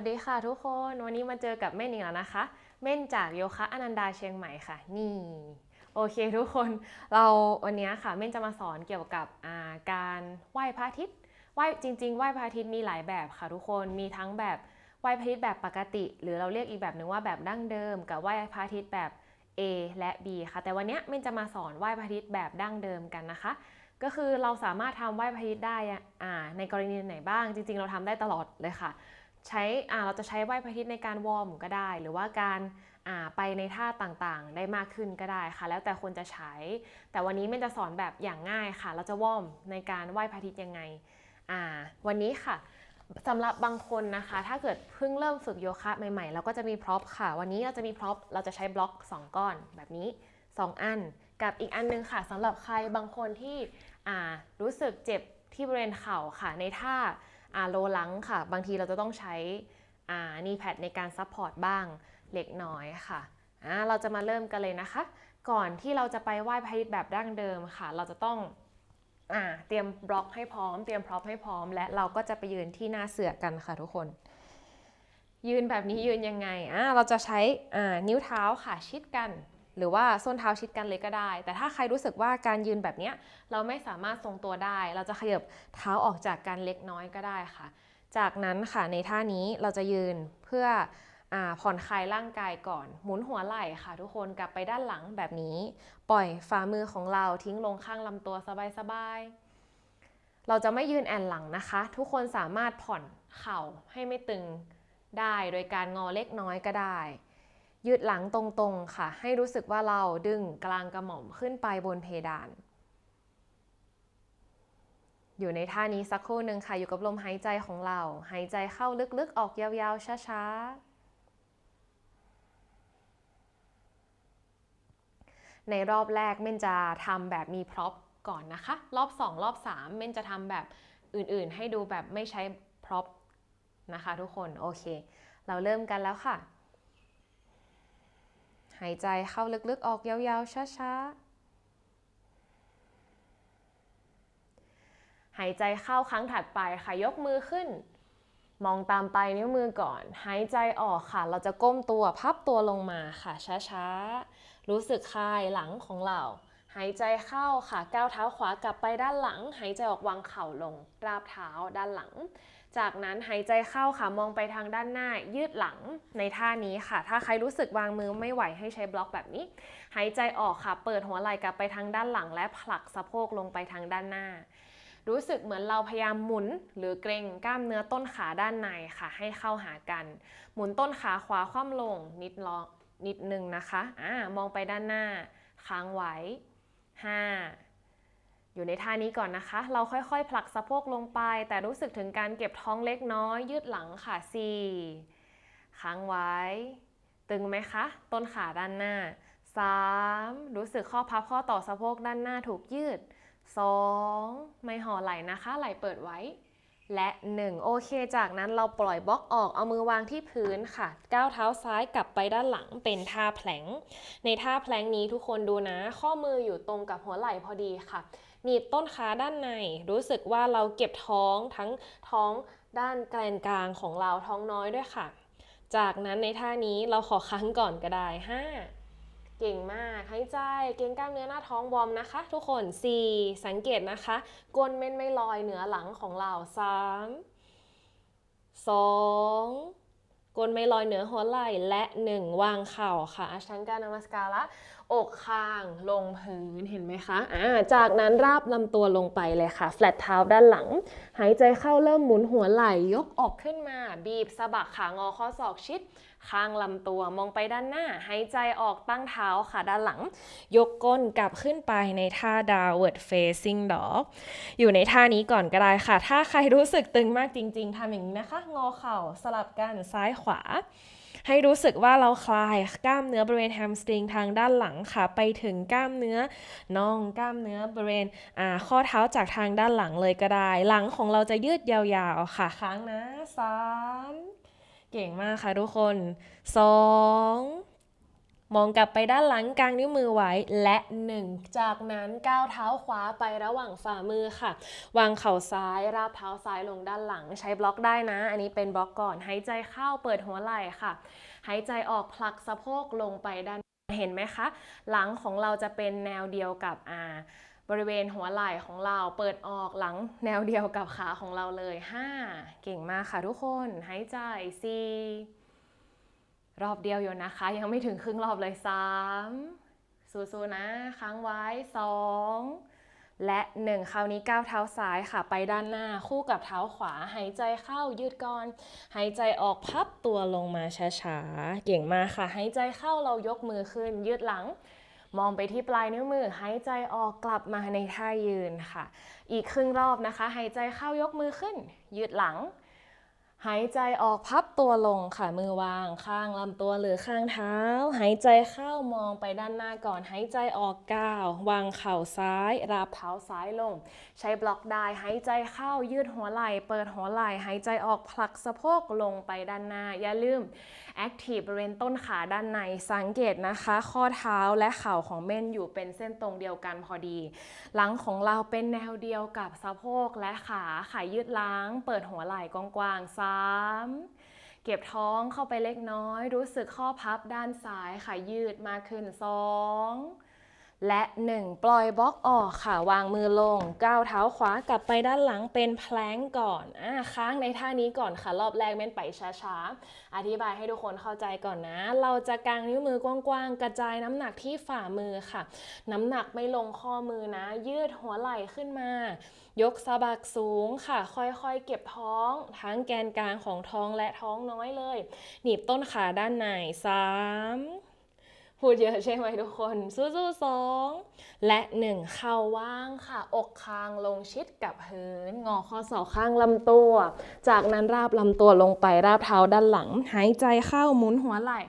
วัสดีค่ะทุกคน วันนี้มาเจอกับเม่นอีกแล้วนะคะ เม่นจากโยคะอนันดาเชียงใหม่ค่ะ นี่ โอเคทุกคนเราวันนี้ค่ะเม่นจะมาสอนเกี่ยวกับาการไหว้พระอาทิตย์ไหว้จริง ๆ ไหว้พระอาทิตย์มีหลายแบบค่ะทุกคนมีทั้งแบบไหว้พระอาทิตย์แบบปกติ หรือเราเรียกอีกแบบหนึ่งว่าแบบดั้งเดิม กับไหว้พระอาทิตย์แบบ A และ B ค่ะ แต่วันนี้เม่นจะมาสอนไหว้พระอาทิตย์แบบดั้งเดิมกันนะคะก็คือเราสามารถทำไหว้พระอาทิตย์ได้ในกรณีไหนบ้าง จริง ๆ เราทำได้ตลอดเลยค่ะ ใช้เราจะใช้ไหว้พระอาทิตย์ในการวอร์มก็ได้ หรือว่าการไปในท่าต่างๆ ได้มากขึ้นก็ได้ค่ะ แล้วแต่คนจะใช้ แต่วันนี้เม่นจะสอนแบบอย่างง่ายค่ะ เราจะวอร์มในการไหว้พระอาทิตย์ยังไงวันนี้ค่ะสำหรับบางคนนะคะ ถ้าเกิดเพิ่งเริ่มฝึกโยคะใหม่ๆ เราก็จะมีพร็อพค่ะ วันนี้เราจะมีพร็อพเราจะใช้บล็อก 2 ก้อนแบบนี้ 2 อัน กับอีกอันนึงค่ะสำหรับใครบางคนที่รู้สึกเจ็บที่บริเวณเข่าค่ะในท่า โลลังค่ะ บางทีเราจะต้องใช้นีแพดในการซัพพอร์ตบ้างเล็กน้อยค่ะเราจะมาเริ่มกันเลยนะคะ ก่อนที่เราจะไปไหว้พระอาทิตย์แบบดั้งเดิมค่ะ เราจะต้องอเตรียมบล็อกให้พร้อม เตรียมพร็อพให้พร้อม และเราก็จะไปยืนที่หน้าเสือกันค่ะทุกคน ยืนแบบนี้ยืนยังไงอ่าเราจะใช้นิ้วเท้าค่ะชิดกัน หรือว่าส้นเท้าชิดกันเลยก็ได้ แต่ถ้าใครรู้สึกว่าการยืนแบบนี้เราไม่สามารถทรงตัวได้ เราจะขยับเท้าออกจากกันเล็กน้อยก็ได้ค่ะ จากนั้นค่ะในท่านี้เราจะยืนเพื่ออผ่อนคลายร่างกายก่อน หมุนหัวไหล่ค่ะ ทุกคนกลับไปด้านหลังแบบนี้ ปล่อยฝ่ามือของเราทิ้งลงข้างลำตัวสบายๆ เราจะไม่ยืนแอนหลังนะคะ ทุกคนสามารถผ่อนเข่าให้ไม่ตึงได้โดยการงอเล็กน้อยก็ได้ ยืดหลังตรงๆค่ะ ให้รู้สึกว่าเราดึงกลางกระหม่อมขึ้นไปบนเพดาน อยู่ในท่านี้สักครู่หนึ่งค่ะ อยู่กับลมหายใจของเรา หายใจเข้าลึกๆ ออกยาวๆ ช้าๆในรอบแรกเม่นจะทำแบบมีพร็อพก่อนนะคะ รอบ 2 รอบ 3 เม่นจะทำแบบอื่นๆ ให้ดูแบบไม่ใช้พร็อพนะคะทุกคน โอเค เราเริ่มกันแล้วค่ะ หายใจเข้าลึกๆ ออกยาวๆ ช้าๆ หายใจเข้าครั้งถัดไปค่ะ ยกมือขึ้น มองตามปลายนิ้วมือก่อน หายใจออกค่ะ เราจะก้มตัวพับตัวลงมาค่ะ ช้าๆ รู้สึกคลายหลังของเรา หายใจเข้าค่ะก้าวเท้าขวากลับไปด้านหลัง หายใจออกวางเข่าลง ราบเท้าด้านหลัง จากนั้นหายใจเข้าค่ะมองไปทางด้านหน้า ยืดหลังในท่านี้ค่ะ ถ้าใครรู้สึกวางมือไม่ไหวให้ใช้บล็อกแบบนี้ หายใจออกค่ะ เปิดหัวไหล่กลับไปทางด้านหลัง และผลักสะโพกลงไปทางด้านหน้า รู้สึกเหมือนเราพยายามหมุน หรือเกรงกล้ามเนื้อต้นขาด้านในค่ะ ให้เข้าหากัน หมุนต้นขาขวาคว่ำลงนิดลองนิดนึงนะคะอ่ามองไปด้านหน้าค้างไว้ 5 อยู่ในท่านี้ก่อนนะคะ เราค่อยๆ ผลักสะโพกลงไป แต่รู้สึกถึงการเก็บท้องเล็กน้อย ยืดหลังค่ะ 4 ค้างไว้ ตึงไหมคะ ต้นขาด้านหน้า 3 รู้สึกข้อพับข้อต่อสะโพกด้านหน้าถูกยืด 2 ไม่ห่อไหล่นะคะ ไหล่เปิดไว้ และ 1 โอเค จากนั้นเราปล่อยบล็อกออกเอามือวางที่พื้นค่ะ ก้าวเท้าซ้ายกลับไปด้านหลังเป็นท่าแผลง ในท่าแพลงนี้ทุกคนดูนะ ข้อมืออยู่ตรงกับหัวไหล่พอดีค่ะ หนีบต้นขาด้านใน รู้สึกว่าเราเก็บท้องทั้งท้องด้านแกนกลางของเราท้องน้อยด้วยค่ะ จากนั้นในท่านี้เราขอค้างก่อนก็ได้ 5 เก่งมากหายใจ เก่งกล้ามเนื้อหน้าท้องวอร์มนะคะ ทุกคน 4 สังเกตนะคะ ก้นเม่นไม่ลอยเหนือหลังของเรา 3 2ก้นไม่ลอยเหนือหัวไหล่และ 1 วางเข่าค่ะอาชังกานามัสการะ อกคางลงพื้นเห็นไหมคะอ่าจากนั้นราบลำตัวลงไปเลยค่ะ แฟลตเท้าด้านหลัง หายใจเข้าเริ่มหมุนหัวไหล่ยกออกขึ้นมา บีบสะบักขางอข้อศอกชิด ข้างลำตัวมองไปด้านหน้า หายใจออกตั้งเท้าค่ะด้านหลัง ยกก้นกลับขึ้นไปในท่า downward facing dog อยู่ในท่านี้ก่อนก็ได้ค่ะ ถ้าใครรู้สึกตึงมากจริง ๆทำอย่างนี้นะคะ งอเข่าสลับกันซ้ายขวา ให้รู้สึกว่าเราคลายกล้ามเนื้อบริเวณแฮมสตริงทางด้านหลังค่ะ ไปถึงกล้ามเนื้อน่องกล้ามเนื้อบริเวณอ่าข้อเท้าจากทางด้านหลังเลยก็ได้ หลังของเราจะยืดยาวๆค่ะค้างนะสามเก่งมากค่ะทุกคนสอง มองกลับไปด้านหลังกลางนิ้วมือไว้และ 1 จากนั้นก้าวเท้าขวาไประหว่างฝ่ามือค่ะ วางเข่าซ้ายราบเท้าซ้ายลงด้านหลังใช้บล็อกได้นะ อันนี้เป็นบล็อกก่อนหายใจเข้าเปิดหัวไหล่ค่ะ หายใจออกผลักสะโพกลงไปด้านเห็นไหมคะ หลังของเราจะเป็นแนวเดียวกับอ่าบริเวณหัวไหล่ของเราเปิดออกหลังแนวเดียวกับขาของเราเลย 5 เก่งมากค่ะทุกคนหายใจ4 รอบเดียวอยู่นะคะ ยังไม่ถึงครึ่งรอบเลย3สู้ๆนะ ค้างไว้2และ1คราวนี้ก้าวเท้าซ้ายค่ะ ไปด้านหน้าคู่กับเท้าขวา หายใจเข้ายืดก่อน หายใจออกพับตัวลงมาช้าๆ เก่งมากค่ะ หายใจเข้าเรายกมือขึ้น ยืดหลัง มองไปที่ปลายนิ้วมือ หายใจออกกลับมาในท่ายืนค่ะ อีกครึ่งรอบนะคะ หายใจเข้ายกมือขึ้น ยืดหลัง หายใจออกพับตัวลงค่ะมือวางข้างลำตัวหรือข้างเท้า หายใจเข้ามองไปด้านหน้าก่อน หายใจออกก้าววางเข่าซ้าย ราบเท้าซ้ายลง ใช้บล็อกได้หายใจเข้ายืดหัวไหล่ เปิดหัวไหล่ หายใจออกผลักสะโพกลงไปด้านหน้าอย่าลืม แอคทีฟบริเวณต้นขาด้านในสังเกตนะคะ ข้อเท้าและเข่าของเม่นอยู่เป็นเส้นตรงเดียวกันพอดี หลังของเราเป็นแนวเดียวกับสะโพกและขาขายืดล้าง เปิดหัวไหล่กว้างๆซ้ำเก็บท้องเข้าไปเล็กน้อย รู้สึกข้อพับด้านซ้ายขายืดมากขึ้นสอง และ 1 ปล่อยบล็อกออกค่ะ วางมือลง ก้าวเท้าขวากลับไปด้านหลังเป็นแพลงก่อนอ่าค้างในท่านี้ก่อนค่ะ รอบแรกเม่นไปช้าๆ อธิบายให้ทุกคนเข้าใจก่อนนะ เราจะกางนิ้วมือกว้างๆ กระจายน้ำหนักที่ฝ่ามือค่ะ น้ำหนักไม่ลงข้อมือนะ ยืดหัวไหล่ขึ้นมา ยกสะบักสูงค่ะ ค่อยๆ เก็บท้อง ทั้งแกนกลางของท้องและท้องน้อยเลย หนีบต้นขาด้านในสาม พูดเยอะใช่ไหมทุกคนสู้ๆสองและหนึ่งเข่าว่างค่ะ อกคางลงชิดกับพื้น งอข้อศอกข้างลำตัว จากนั้นราบลำตัวลงไปราบเท้าด้านหลัง หายใจเข้าหมุนหัวไหล่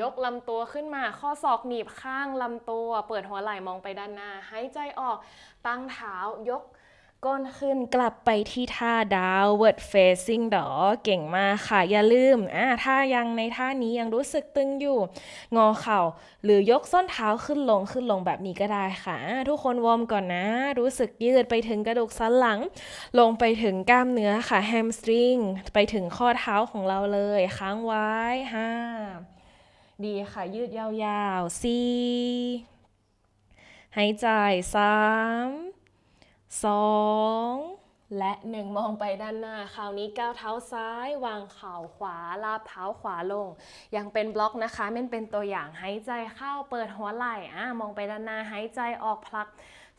ยกลำตัวขึ้นมา ข้อศอกหนีบข้างลำตัว เปิดหัวไหล่มองไปด้านหน้า หายใจออก ตั้งเท้ายก ก้นขึ้นกลับไปที่ท่า downward facing dog เก่งมากค่ะ อย่าลืมอ่าถ้ายังในท่านี้ยังรู้สึกตึงอยู่ งอเข่า หรือยกส้นเท้าขึ้นลงขึ้นลงแบบนี้ก็ได้ค่ะ ทุกคนวอร์มก่อนนะ รู้สึกยืดไปถึงกระดูกสันหลัง ลงไปถึงกล้ามเนื้อค่ะ hamstring ไปถึงข้อเท้าของเราเลย ค้างไว้ห้าดีค่ะ ยืดยาวๆสี่หายใจสาม สองและหนึ่งมองไปด้านหน้า คราวนี้ก้าวเท้าซ้ายวางเข่าขวาลาบเท้าขวาลง ยังเป็นบล็อกนะคะม่นเป็นตัวอย่างหายใจเข้าเปิดหัวไหล่อะมองไปด้านหน้าหายใจออกผลัก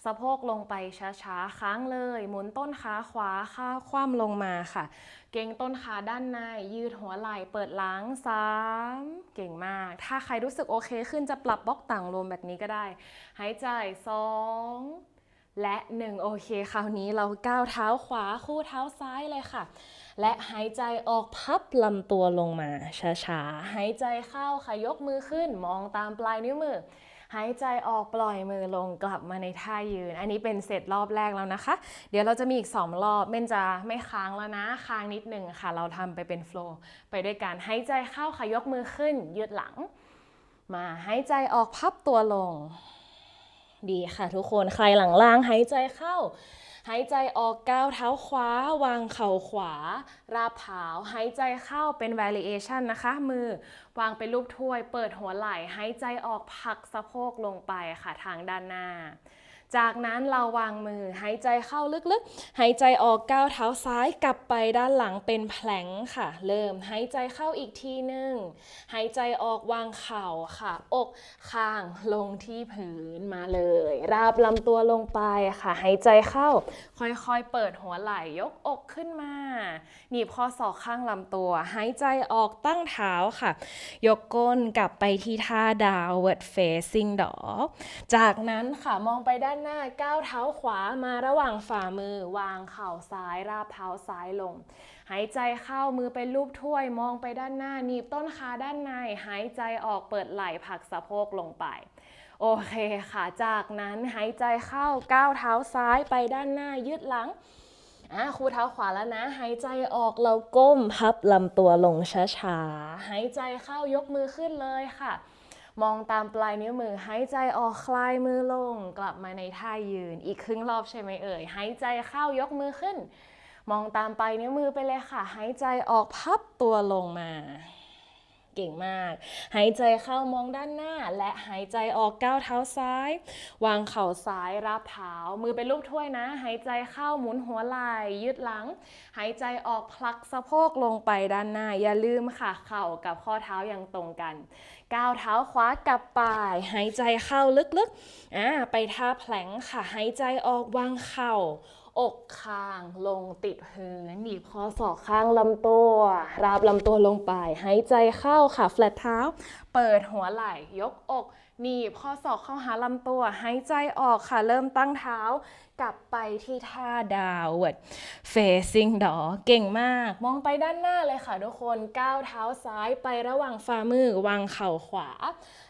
สะโพกลงไปช้าๆ ค้างเลย หมุนต้นขาขวาข้าคว่ำลงมาค่ะ เก่งต้นขาด้านใน ยืดหัวไหล่เปิดหลังซ้ำเก่งมาก ถ้าใครรู้สึกโอเคขึ้นจะปรับบล็อกต่างลมแบบนี้ก็ได้ หายใจสอง และหนึ่งโอเค คราวนี้เราก้าวเท้าขวาคู่เท้าซ้ายเลยค่ะ และหายใจออกพับลำตัวลงมาช้าๆหายใจเข้าค่ะยกมือขึ้นมองตามปลายนิ้วมือหายใจออกปล่อยมือลงกลับมาในท่ายืน อันนี้เป็นเสร็จรอบแรกแล้วนะคะ เดี๋ยวเราจะมีอีก 2 รอบเม่นจะไม่ค้างแล้วนะ ค้างนิดหนึ่งค่ะ เราทำไปเป็นโฟล์ไปด้วยกันหายใจเข้าค่ะยกมือขึ้น ยืดหลัง มาหายใจออกพับตัวลง ดีค่ะทุกคนใครหลังล่างหายใจเข้า หายใจออกก้าวเท้าขวาวางเข่าขวา ราบเท้าหายใจเข้าเป็น variation นะคะ มือวางเป็นรูปถ้วย เปิดหัวไหล่หายใจออกผลักสะโพกลงไปค่ะทางด้านหน้า จากนั้นเราวางมือหายใจเข้าลึกๆ หายใจออกก้าวเท้าซ้ายกลับไปด้านหลังเป็นแผลงค่ะ เริ่มหายใจเข้าอีกทีหนึ่งหายใจออกวางเข่าค่ะ อกข้างลงที่พื้นมาเลย ราบลำตัวลงไปค่ะหายใจเข้า ค่อยๆ เปิดหัวไหล่ยกอกขึ้นมา หนีบข้อศอกข้างลำตัว หายใจออกตั้งเท้าค่ะ ยกก้นกลับไปที่ท่า downward facing dog จากนั้นค่ะมองไปด้านหน้าก้าวเท้าขวามาระหว่างฝ่ามือ วางเข่าซ้ายราบเท้าซ้ายลง หายใจเข้ามือเป็นรูปถ้วยมองไปด้านหน้าหนีบต้นขาด้านใน หายใจออกเปิดไหล่ผลักสะโพกลงไปโอเคค่ะ จากนั้นหายใจเข้าก้าวเท้าซ้ายไปด้านหน้ายืดหลังอะครูเท้าขวาแล้วนะ หายใจออกเราก้มพับลำตัวลงช้าๆ หายใจเข้ายกมือขึ้นเลยค่ะ มองตามปลายนิ้วมือหายใจออกคลายมือลง กลับมาในท่ายืน อีกครึ่งรอบใช่ไหมเอ่ยหายใจเข้ายกมือขึ้น มองตามปลายนิ้วมือไปเลยค่ะ หายใจออกพับตัวลงมาเก่งมาก หายใจเข้ามองด้านหน้า และหายใจออกก้าวเท้าซ้าย วางเข่าซ้ายรับเท้า มือเป็นรูปถ้วยนะ หายใจเข้าหมุนหัวไหล่ยืดหลัง หายใจออกพลักสะโพกลงไปด้านหน้า อย่าลืมค่ะ เข่ากับข้อเท้ายังตรงกัน ก้าวเท้าขวากลับไปหายใจเข้าลึกๆอ่าไปท่าแผลงค่ะหายใจออกวางเข่า อกคางลงติดพื้นหนีบข้อศอกข้างลำตัว ราบลำตัวลงไปหายใจเข้าค่ะแฟลตเท้า เปิดหัวไหล่ยกอกหนีบข้อศอกเข้าหาลำตัวหายใจออกค่ะเริ่มตั้งเท้า กลับไปที่ท่าดาวด facing dog เก่งมาก มองไปด้านหน้าเลยค่ะทุกคนก้าวเท้าซ้ายไประหว่างฝ่ามือวางเข่าขวา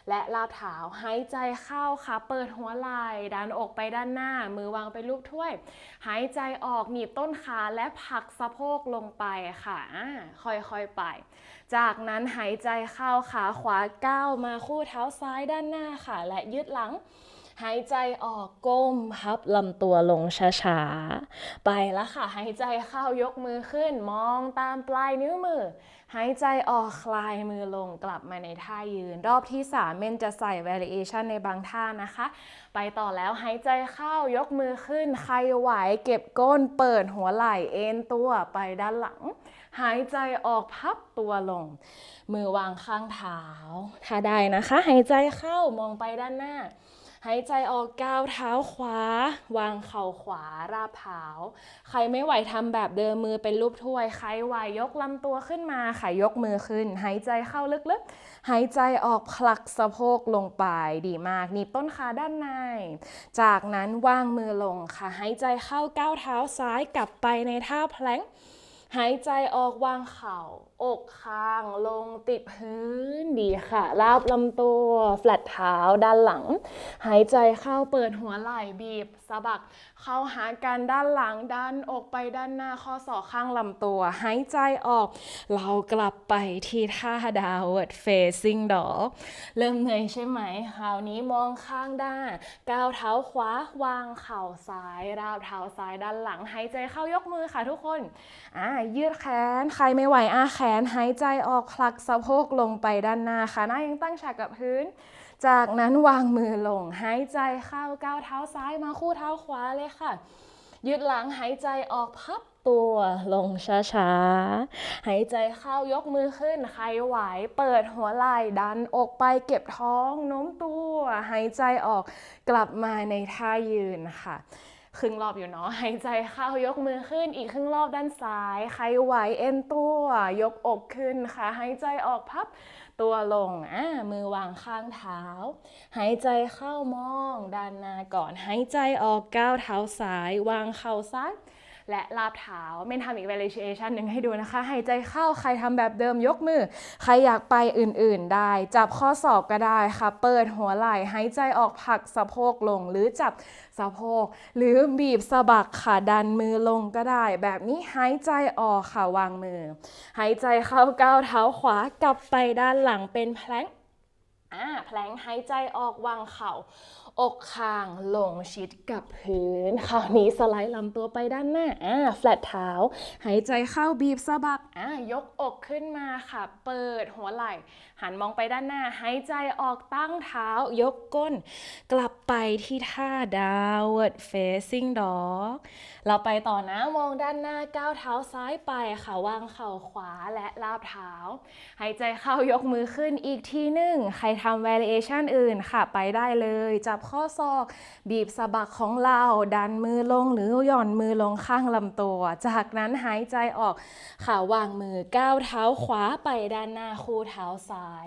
และลาบเท้าหายใจเข้าค่ะ เปิดหัวไหล่ดันอกไปด้านหน้า มือวางเป็นรูปถ้วย หายใจออกหนีบต้นขาและผลักสะโพกลงไปค่ะค่อยๆไป จากนั้นหายใจเข้าขาขวาก้าวมาคู่เท้าซ้ายด้านหน้าค่ะ และยืดหลัง หายใจออกก้มพับลำตัวลงช้าๆ ไปแล้วค่ะ หายใจเข้ายกมือขึ้น มองตามปลายนิ้วมือ หายใจออกคลายมือลงกลับมาในท่ายืน รอบที่3เมนจะใส่ variation ในบางท่านะคะ ไปต่อแล้วหายใจเข้ายกมือขึ้น ใครไหวเก็บก้นเปิดหัวไหล่เอ็นตัวไปด้านหลัง หายใจออกพับตัวลง มือวางข้างเท้า ถ้าได้นะคะ หายใจเข้ามองไปด้านหน้า หายใจออกก้าวเท้าขวา วางเข่าขวาราบเท้าใครไม่ไหวทำแบบเดิมมือเป็นรูปถ้วย ใครไหวยกลำตัวขึ้นมาค่ะยกมือขึ้น หายใจเข้าลึกๆ หายใจออกผลักสะโพกลงไปดีมากหนีบต้นขาด้านใน จากนั้นวางมือลงค่ะหายใจเข้าก้าวเท้าซ้ายกลับไปในท่าแพลง หายใจออกวางเข่า อกค้างลงติดพื้นดีค่ะราบลำตัว แฟลตเท้าด้านหลัง หายใจเข้าเปิดหัวไหล่บีบสะบัก เข้าหากันด้านหลังดันอกไปด้านหน้าข้อศอกข้างลำตัว หายใจออก เรากลับไปที่ท่าดาวด facing dog เริ่มเหนื่อยใช่ไหมคราวนี้มองข้างด้านก้าวเท้าขวาวางเข่าซ้ายราวเท้าซ้ายด้านหลังหายใจเข้ายกมือค่ะทุกคนอ่ายืดแขนใครไม่ไหวอาแขนหายใจออกผลักสะโพกลงไปด้านหน้าค่ะหน้ายังตั้งฉากกับพื้น จากนั้นวางมือลงหายใจเข้าก้าวเท้าซ้ายมาคู่เท้าขวาเลยค่ะ ยืดหลังหายใจออกพับตัวลงช้าๆ หายใจเข้ายกมือขึ้น ใครไหว เปิดหัวไหล่ดันอกไปเก็บท้องโน้มตัว หายใจออกกลับมาในท่ายืนค่ะ ครึ่งรอบอยู่เนาะหายใจเข้ายกมือขึ้นอีกครึ่งรอบด้านซ้าย ใครไหวเอ็นตัวยกอกขึ้นค่ะหายใจออกพับตัวลงอ่ามือวางข้างเท้า หายใจเข้ามองด้านหน้าก่อน หายใจออกก้าวเท้าซ้าย วางเข่าซ้าย และลาบเท้าเมนทำอีก variation หนึ่งให้ดูนะคะ หายใจเข้าใครทำแบบเดิมยกมือ ใครอยากไปอื่นๆได้ จับข้อศอกก็ได้ค่ะ เปิดหัวไหล่หายใจออกผลักสะโพกลงหรือจับสะโพก หรือบีบสะบักค่ะดันมือลงก็ได้ แบบนี้หายใจออกค่ะวางมือ หายใจเข้าก้าวเท้าขวากลับไปด้านหลังเป็นแพลงอ่าแพลงหายใจออกวางเข่า อกคางลงชิดกับพื้น คราวนี้สไลด์ลำตัวไปด้านหน้า อ่า แฟลตเท้า หายใจเข้าบีบสะบัก อ่า ยกอกขึ้นมาค่ะ เปิดหัวไหล่ หันมองไปด้านหน้า หายใจออกตั้งเท้า ยกก้น กลับไปที่ท่า downward facing dog เราไปต่อนะ มองด้านหน้า ก้าวเท้าซ้ายไปค่ะ วางเข่าขวาและลาบเท้า หายใจเข้ายกมือขึ้นอีกทีหนึ่ง ใครทำ variation อื่นค่ะ ไปได้เลย จับข้อศอก บีบสะบักของเราดันมือลงหรือหย่อนมือลงข้างลำตัว จากนั้นหายใจออกค่ะวางมือก้าวเท้าขวาไปด้านหน้าคู่เท้าซ้าย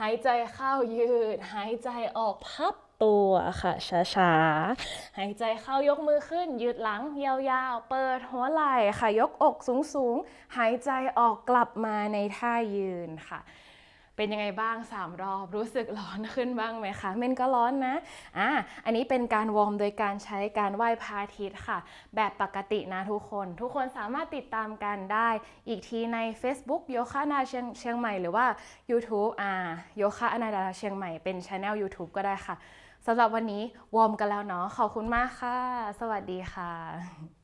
หายใจเข้ายืด หายใจออกพับตัวค่ะช้าๆ หายใจเข้ายกมือขึ้น ยืดหลังยาวๆ เปิดหัวไหล่ค่ะยกอกสูงๆ หายใจออกกลับมาในท่ายืนค่ะ เป็นยังไงบ้าง 3 รอบ รู้สึกร้อนขึ้นบ้างไหมคะเมนก็ร้อนนะอ่าอันนี้เป็นการวอร์มโดยการใช้การไหว้พระอาทิตย์ค่ะ แบบปกตินะทุกคน ทุกคนสามารถติดตามกันได้อีกทีใน Facebook โยคะนาเชียงเชียงใหม่หรือว่า YouTube อ่าโยคะอนาดาเชียงใหม่เป็นช anel YouTube ก็ได้ค่ะสำหรับวันนี้วอร์มกันแล้วเนาะขอบคุณมากค่ะ สวัสดีค่ะ